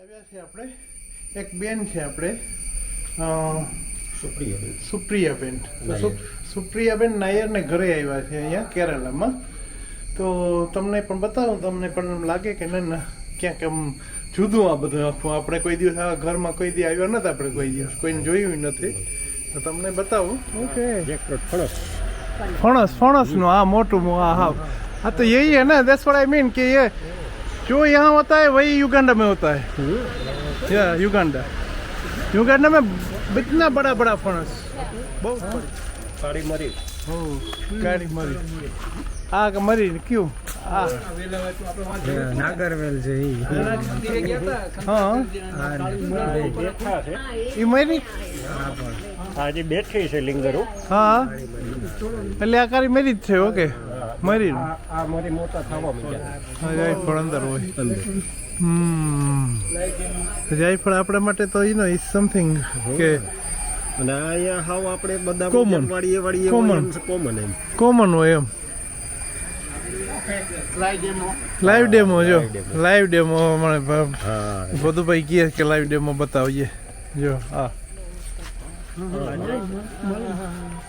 આવ્યા છે આપણે. એક બેન છે આપણે. સુપ્રિયાબેન સુપ્રિયાબેન સુપ્રિયાબેન નાયરને ઘરે આવ્યા છે અહીંયા કેરાલામાં. તો તમને પણ બતાવું તમને પણ એમ લાગે કે ના ક્યાંક એમ જુદું આ બધું આખું. આપણે કોઈ દિવસ આ ઘરમાં કોઈ દી આવ્યા નથી આપણે કોઈ દિવસ. કોઈને જોયું નથી. તો તમને બતાવું. ઓકે. ફણસ. ફણસ ફણસનું આ મોટું આ હા હા તો એ હે ને દેટ્સ વોટ મીન કે એ जो यहाँ होता है वही युगांडा में होता है या युगांडा युगांडा में इतना बड़ा बड़ा फणस बहुत बड़ी કાળી મરી ओ गाड़ी मरी आ के मरी क्यों आ નાગરવેલ છે ઈ हाँ બેઠા છે ये मरी આ જે બેઠી છે લિંગરો हाँ એટલે આ કારી મરી જ છે ઓકે મરી આ મરી મોટા થવા માંડ્યા. જાયફળ અંદર હોય. હમ. જાયફળ આપણા માટે તો ઈ નો ઇઝ સમથિંગ કે અને અહીંયા હાવ આપણે બધા કોમન વાળીએ વાળીએ કોમન કોમન એમ કોમન હોય એમ. લાઈવ ડેમો જો. લાઈવ ડેમો મને બ- હા. બધું ભાઈ કહે કે લાઈવ ડેમો બતાવીએ. જો હા.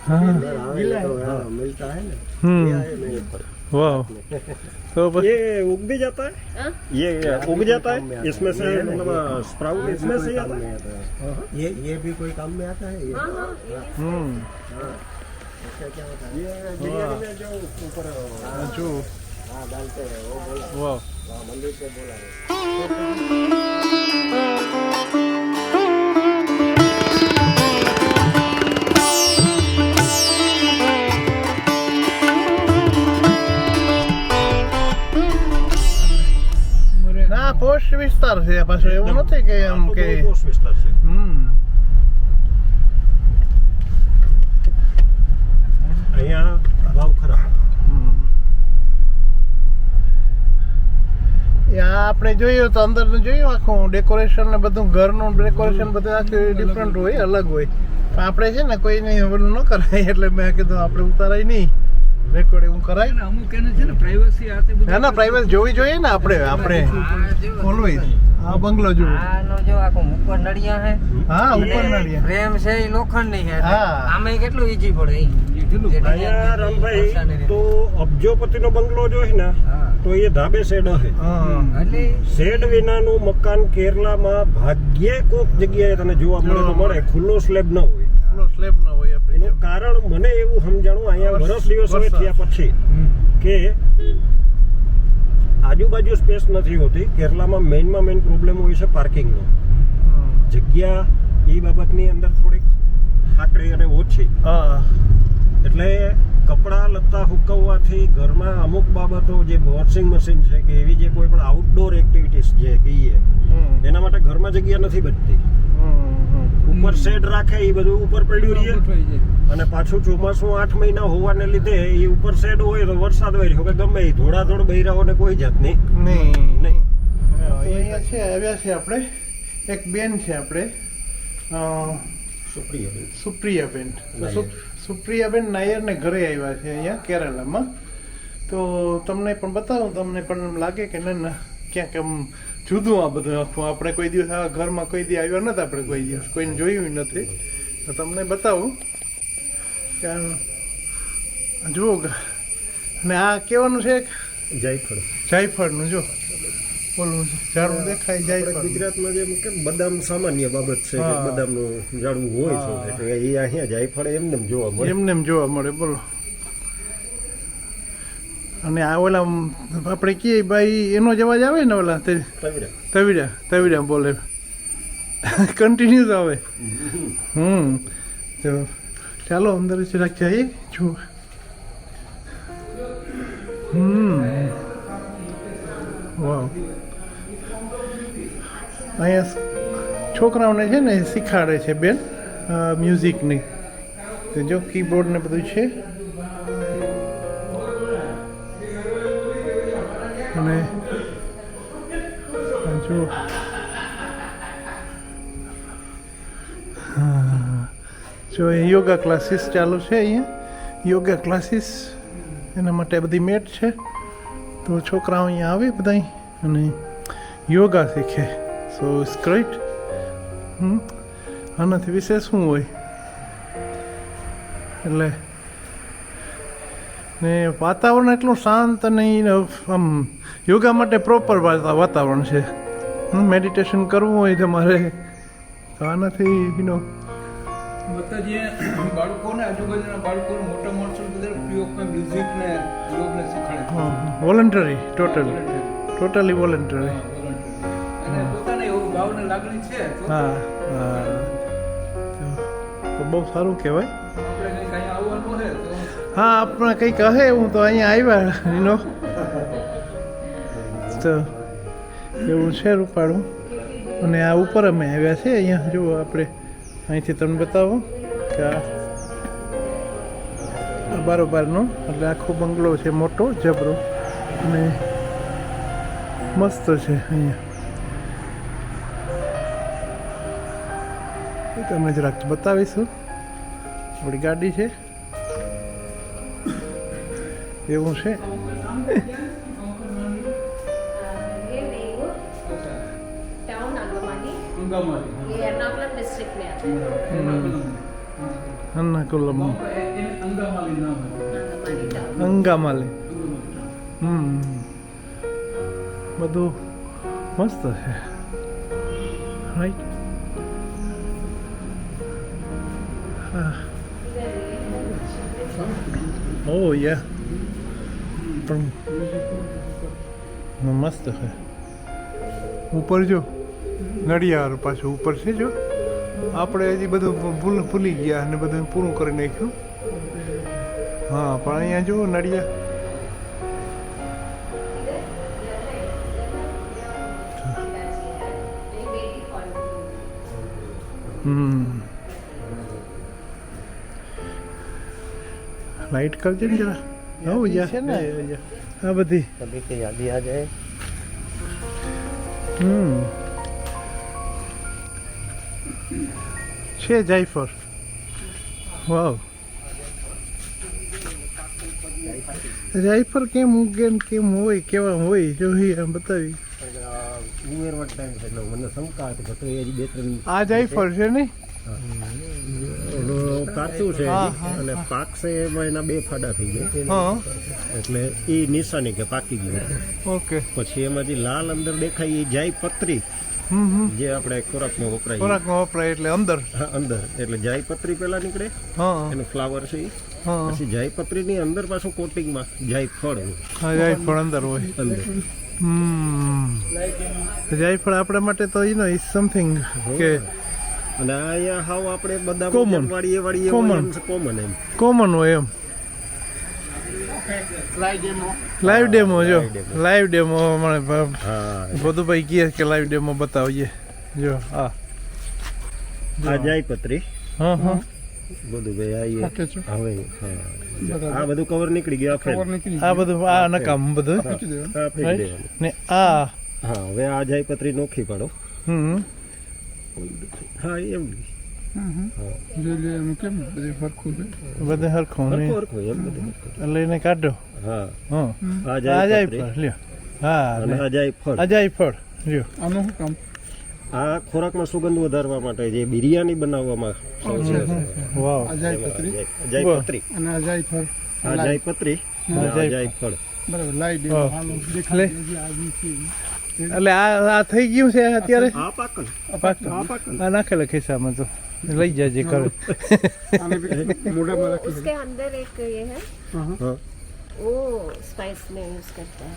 हाँ। हम्म। मिलता है वाह। तो बस ये उग भी जाता है? आ? ये उग जाता है? इसमें से मतलब स्प्राउट इसमें से आता है? हाँ, ये ये भी कोई काम में आता है? ये हम्म। अच्छा, क्या होता है? ये जो ऊपर जो। हाँ डालते हैं वो बोला वाह। मंदिर से बोला है। બહુ પોશ વિસ્તાર છે હમ અહીંયા ભાવ ખરા હમ. યા આપણે જોયું તો અંદર જોયું આખું ડેકોરેશન ને બધું ઘરનું ડેકોરેશન બધું આખું ડિફરન્ટ હોય અલગ હોય પણ આપણે છે ને કોઈ નહીં ઓલું ન કરાય એટલે મેં કીધું આપણે ઉતારાય નહીં રેકોર્ડ એવું કરાય? ને અમુક એને છે ને પ્રાઇવસી આ તે બધું ના ના પ્રાઇવેટ જોવી જોઈએ ને આપણે આપણે ઓલવેઝ આ બંગલો જો. આનો જો આખો ઉપર નળિયા હે. હા ઉપર નડિયા પ્રેમ છે એ લોખંડની છે. હે. આમે કેટલું ઈજી પડે અહીંયા રામભાઈ તો અબજોપતિનો બંગલો જો હે ને તો એ ધાબે શેડ હે. હા. એટલે શેડ વિનાનું મકાન કેરલામાં ભાગ્યે કોક જગ્યાએ તને જોવા મળે તો મળે ખુલ્લો સ્લેબ ન હોય. પેલો સ્લેબ ન હોય આપણે એનું કારણ મને એવું સમજાણું અહીંયા વરસ દિવસ હવે થયા પછી કે આજુબાજુ સ્પેસ નથી હોતી કેરલામાં મેઇનમાં મેઇન પ્રોબ્લેમ હોય છે પાર્કિંગનો જગ્યા એ બાબતની અંદર થોડીક સાંકડી અને ઓછી. એટલે કપડાં લત્તા હુકવવાથી ઘરમાં અમુક બાબતો જે વોશિંગ મશીન છે કે એવી જે કોઈ પણ આઉટડોર એક્ટિવિટીઝ જે કહીએ એના માટે ઘરમાં જગ્યા નથી બચતી. શેડ રાખે એ બધું ઉપર પડ્યું રહીએ અને પાછું ચોમાસું આઠ મહિના હોવાને લીધે એ ઉપર શેડ હોય તો વરસાદ હોય. કે ગમે એ ધોળાધોળ બૈરાઓને કોઈ જાતની નહીં. નહીં. અહીંયા છે. આવ્યા છે આપણે. એક બેન છે આપણે. સુપ્રિયાબેન. સુપ્રિયાબેન. સુપ્રિયાબેન નાયરને ઘરે આવ્યા છે અહીંયા કેરાલામાં. તો તમને પણ બતાવું તમને પણ એમ લાગે કે ના ના. ક્યાંક એમ જુદું આ બધું આખું. આપણે કોઈ દિવસ આ ઘરમાં કોઈ દી આવ્યા નથી આપણે કોઈ દિવસ. કોઈને જોયું નથી. તો તમને બતાવું કે જુઓ અને આ કેવાનું છે જાયફળ. જાયફળનું જો ઓલું ઝાડું દેખાય જાયફળ ગુજરાતમાં જેમ કે બદામ સામાન્ય બાબત છે બદામનું બદામનું ઝાડવું હોય છે એ અહીંયા જાયફળ એમને એમ જોવા મળે. એમને એમ જોવા મળે બોલો. અને આ ઓલા આપણે કહીએ ભાઈ એનો જ અવાજ આવે ને ઓલા તવીરા. તવીરા. બોલે. કન્ટિન્યુ આવે હમ. તો ચાલો અંદર જરાક જઈએ જો. હમ. વાવ. અહીંયા છોકરાઓને છે ને શીખાડે છે બેન મ્યુઝિકની તો જો કીબોર્ડ ને બધું છે. અને જો. જો યોગા ક્લાસીસ ચાલુ છે અહીંયા. યોગા ક્લાસીસ એના માટે બધી મેટ છે. તો છોકરાઓ અહીંયા આવે બધા અને યોગા શીખે. સો ઇટ્સ ગ્રેટ આનાથી વિશેષ શું હોય? એટલે, ને વાતાવરણ એટલું શાંત અને આમ યોગા માટે પ્રોપર વાતાવરણ છે. મેડિટેશન કરવું હોય તમારે તો આનાથી વિનો જે બાળકોને આજુબાજુના બાળકોને મોટા માણસો બધા ફ્રી ઓફમાં મ્યુઝિક ને યોગને શીખવાડે. વોલન્ટરી ટોટલ ટોટલી વોલન્ટરી અને પોતાને એવું ભાવને લાગણી છે હા હા. તો- બહુ સારું કહેવાય. આપણે કંઈક આવવાનું છે તો હા આપણે કંઈક કહે હું તો અહીંયા આવ્યા એનો તો એવું છે રૂપાળું? અને આ ઉપર અમે આવ્યા છીએ, અહીંયા. જુઓ આપણે, અહીંથી તમને બતાવો કે આ બારોબારનો, એટલે આખો બંગલો છે, મોટો જબરો. અને મસ્ત છે અહીંયા. તમે જરાક બતાવીશું. આપણી ગાડી છે. એવું છે. എറണാകുളം ഡിസ്ട്രിക്റ്റിലെയാണ് എറണാകുളം હમ. બધું મસ્ત છે. Right oh yeah. પણ મસ્ત છે. ઉપર જો. નડિયાર પાછું ઉપર છે જો. આપણે હજી બધું ભૂલ ભૂલી ગયા અને બધું પૂરું કરી નાખ્યું. હા પણ અહીંયા જુઓ નડિયા લાઈટ કરજે ને જરા. આવું જા છે ને? આ બધી. કે યાદી આ જાય. હમ. છે જાયફળ. વાવ. જાયફર કેમ ઉગે કેમ હોય કેવા હોય જોઈએ એમ બતાવી ઉમેરવા ટાઈમ છે એટલે મને શંકા હતી કે તો એ બે ત્રણ આ જાયફળ છે ને? ઓલું કાચું છે અને પાકશે એમાં એના બે ફાડા થઈ ગયા. એટલે એ નિશાની કે પાકી ગયું. ઓકે. પછી એમાં જે લાલ અંદર દેખાય એ જાય પત્રી જે આપણે ખોરાકમાં વપરાય. ખોરાકમાં વપરાય એટલે અંદર. અંદર. એટલે જાયપત્રી પહેલા નીકળે. એનું ફ્લાવર છે પછી જાયપત્રી ની અંદર પાછું કોટિંગમાં જાયફળ હોય જાયફળ અંદર હોય. અંદર. જાયફળ આપણા માટે તો યુ નો ઇઝ સમથિંગ કે અને અહીંયા હાવ આપણે બધા કોમન વાળીએ વાળીએ કોમન કોમન એમ કોમન હોય એમ. લાઈવ ડેમો જો. લાઈવ ડેમો મને હા. બધું ભાઈ કહે કે લાઈવ ડેમો બતાવીએ. જો હા. આ જાય પત્રી. હા હા. બધું ભાઈ આઈએ હવે આ બધું કવર નીકળી ગયું આખે આ બધું આ નકામ બધું. હા. ફેંકી દેવાનું. ને આ. હા હવે આ જાય પત્રી નોખી પાડો. હમ. હા એમ. બધે હરખું કાઢો. હા. હા. આ આ જાય જાય પત્રી ફળ લ્યો. હા આ ફળ. આ ખોરાકમાં સુગંધ વધારવા માટે જે બિરયાની બનાવવામાં એટલે આ આ થઈ ગયું છે અત્યારે? નાખેલા ખિસ્સામાં તો. लई जी कर। उसके अंदर एक ये है। हाँ। वो स्पाइस में यूज़ करता है।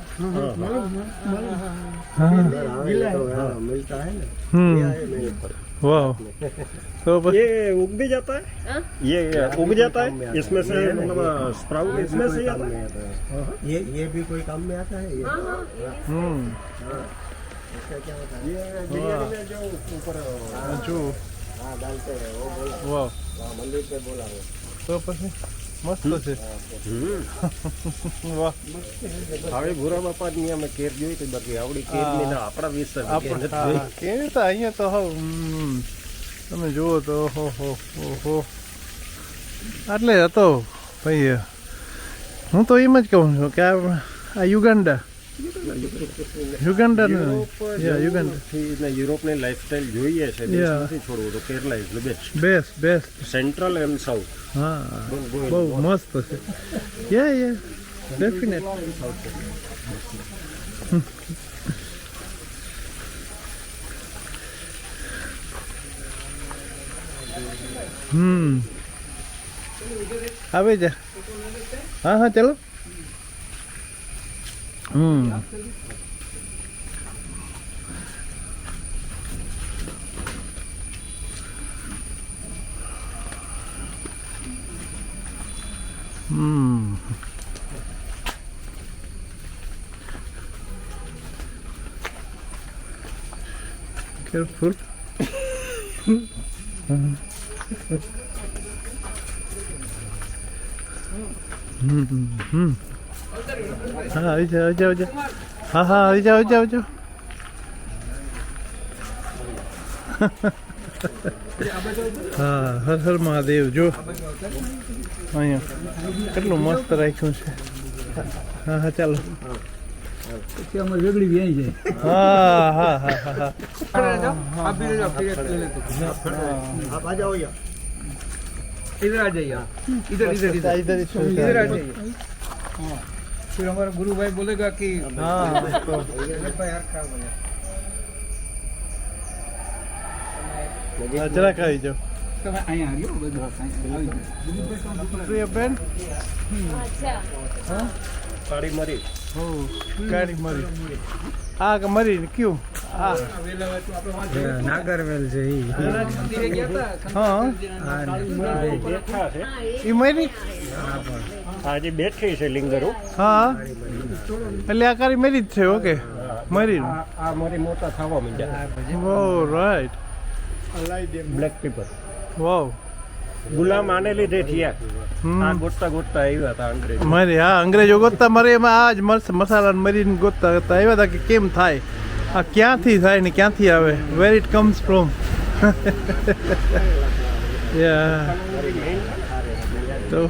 मिलता है हाँ, हम्म। वाह तो ये उग भी जाता है। हाँ। ये उग जाता है। इसमें से मतलब स्प्राउट इसमें से आता है। ये ये भी कोई काम में आता है? ये हम्म इसका क्या होता है। ये जो ऊपर जो हाँ डालते हैं वो बोल વાવ हाँ, मंदिर पे बोला वो તો પછી મસ્ત છે વાહ હવે ભૂરા બાપા ની અમે કેર જોઈ હતી બાકી આવડી કેર ની ના આપણા વિશે આપણે હા, કેવી તો અહીંયા તો હવે હમ, તમે જુઓ તો હો હો હો હો આટલે હતો ભાઈ હું તો એમ જ કહું છું કે આ આ યુગાન્ડા યુગાન્ડા ને યુરોપથી યુરોપની લાઈફસ્ટાઈલ જોઈએ છે. નથી છોડવું તો Kerala is best best best central and south હા. બહુ મસ્ત છે યા યા ડેફિનેટ હમ. આવે જા. હા હા ચલો. હમ હમ careful. હમ હમ હા આવી જાઓ આવી જાઓ આવી જાઓ હા હા આવી જાઓ આવી જાઓ આવી જાઓ હા હર હર મહાદેવ જો અહીંયા કેટલું મસ્ત રાખ્યું છે હા હા ચાલો પછી અમારે વેગળી વ્યાઈ જાય હા હા હા હા હા આપી દેજો ફિર એક ले लेते आप आ जाओ यहाँ इधर आ जाइए आप। इधर इधर इधर इधर ही छोड़ इधर आ जाइए हाँ फिर हमारा गुरु भाई बोलेगा कि हाँ तो भाई यार क्या बोले હા, જરાક આવી જાઓ તમે અહીંયા આવ્યો બધું આવી જાઓ. પ્રિય બેન अच्छा કાળી મરી હો ગાડી મરી આ કે મરી ને કયું આ નાગરવેલ છે ઈ મંદિરે ગયા હતા હા બેઠા છે એ મરી આજે બેઠી છે લિંગરો હા? એટલે આ કારી મેરી જ છે ઓકે મરી આ મરી મોટા થવા માંડ્યા. વો રાઈટ બ્લેક પેપર વાવ ગુલામ આને લીધે થયા. હમ. આ ગોતતા ગોતતા આવ્યા હતા અંગ્રેજ. મરી હા અંગ્રેજો ગોતતા મરે એમાં આ જ મસ મસાલા મરીને ગોતતા ગોતતા આવ્યા હતા કે કેમ થાય? આ ક્યાંથી થાય ને ક્યાંથી આવે? Where it comes from yeah તો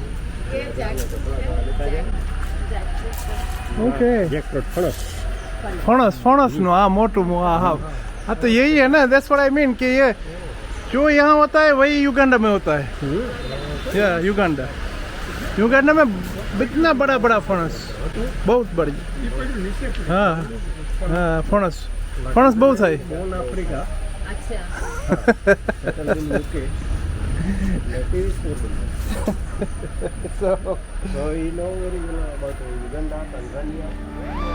ઓકે જેકફ્રૂટ ફણસ फणस फणस नो हाँ मोटू मो हाँ हाँ हाँ तो यही है ना दैट्स व्हाट आई मीन कि ये जो यहाँ होता है वही युगांडा में होता है या युगांडा युगांडा में इतना बड़ा बड़ा फणस बहुत बड़ी हाँ हाँ फणस फणस बहुत है બોન so, So you know very well about Uganda, Tanzania.